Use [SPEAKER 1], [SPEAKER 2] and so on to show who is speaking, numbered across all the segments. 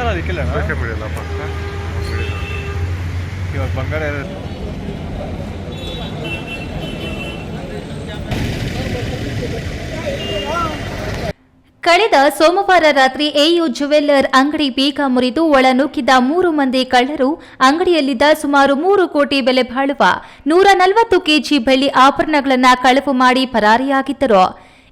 [SPEAKER 1] ಹಾಕಲ್ಲ ಅದಕ್ಕಿಲ್ಲ
[SPEAKER 2] ಪಕ್ಕ
[SPEAKER 1] ಇವಾಗ ಬಂಗಾರ
[SPEAKER 3] ಕಳೆದ ಸೋಮವಾರ ರಾತ್ರಿ ಎಯು ಜುವೆಲ್ಲರ್ ಅಂಗಡಿ ಬೀಗ ಮುರಿದು ಒಳ ನುಗ್ಗಿದ್ದ ಮೂರು ಮಂದಿ ಕಳ್ಳರು ಅಂಗಡಿಯಲ್ಲಿದ್ದ ಸುಮಾರು ಮೂರು ಕೋಟಿ ಬೆಲೆ ಬಾಳುವ ನೂರ ನಲವತ್ತು ಕೆಜಿ ಬೆಳ್ಳಿ ಆಭರಣಗಳನ್ನು ಕಳವು ಮಾಡಿ ಪರಾರಿಯಾಗಿದ್ದರು.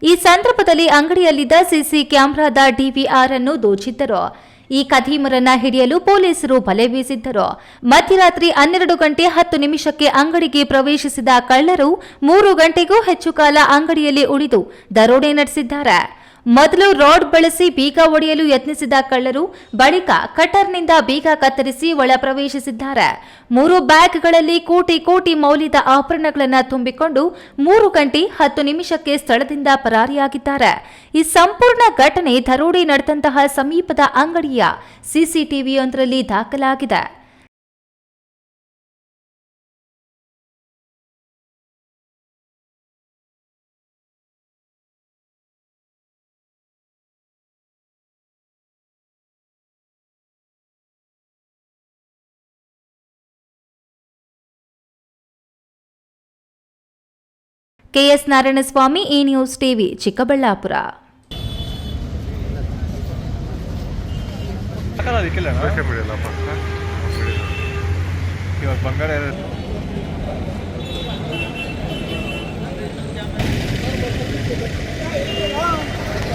[SPEAKER 3] ಈ ಸಂದರ್ಭದಲ್ಲಿ ಅಂಗಡಿಯಲ್ಲಿದ್ದ ಸಿಸಿ ಕ್ಯಾಮೆರಾದ ಡಿವಿಆರ್ ಅನ್ನು ದೋಚಿದ್ದರು. ಈ ಕದೀಮರನ್ನ ಹಿಡಿಯಲು ಪೊಲೀಸರು ಬಲೆ ಬೀಸಿದ್ದರು. ಮಧ್ಯರಾತ್ರಿ ಹನ್ನೆರಡು ಗಂಟೆ ಹತ್ತು ನಿಮಿಷಕ್ಕೆ ಅಂಗಡಿಗೆ ಪ್ರವೇಶಿಸಿದ ಕಳ್ಳರು ಮೂರು ಗಂಟೆಗೂ ಹೆಚ್ಚು ಕಾಲ ಅಂಗಡಿಯಲ್ಲಿ ಉಳಿದು ದರೋಡೆ ನಡೆಸಿದ್ದಾರೆ. ಮೊದಲು ರಾಡ್ ಬಳಸಿ ಬೀಗ ಒಡೆಯಲು ಯತ್ನಿಸಿದ ಕಳ್ಳರು ಬಳಿಕ ಕಟರ್ನಿಂದ ಬೀಗ ಕತ್ತರಿಸಿ ಒಳ ಪ್ರವೇಶಿಸಿದ್ದಾರೆ. ಮೂರು ಬ್ಯಾಗ್ಗಳಲ್ಲಿ ಕೋಟಿ ಕೋಟಿ ಮೌಲ್ಯದ ಆಭರಣಗಳನ್ನು ತುಂಬಿಕೊಂಡು ಮೂರು ಗಂಟೆ ಹತ್ತು ನಿಮಿಷಕ್ಕೆ ಸ್ಥಳದಿಂದ ಪರಾರಿಯಾಗಿದ್ದಾರೆ. ಈ ಸಂಪೂರ್ಣ ಘಟನೆ ಧರೋಡಿ ನಡೆದಂತಹ ಸಮೀಪದ ಅಂಗಡಿಯ ಸಿಸಿಟಿವಿಯೊಂದರಲ್ಲಿ ದಾಖಲಾಗಿದೆ. ಕೆಎಸ್ ನಾರಾಯಣಸ್ವಾಮಿ ಈ ನ್ಯೂಸ್ ಟಿವಿ ಚಿಕ್ಕಬಳ್ಳಾಪುರ.
[SPEAKER 1] ಇವಾಗ ಬಂಗಾರ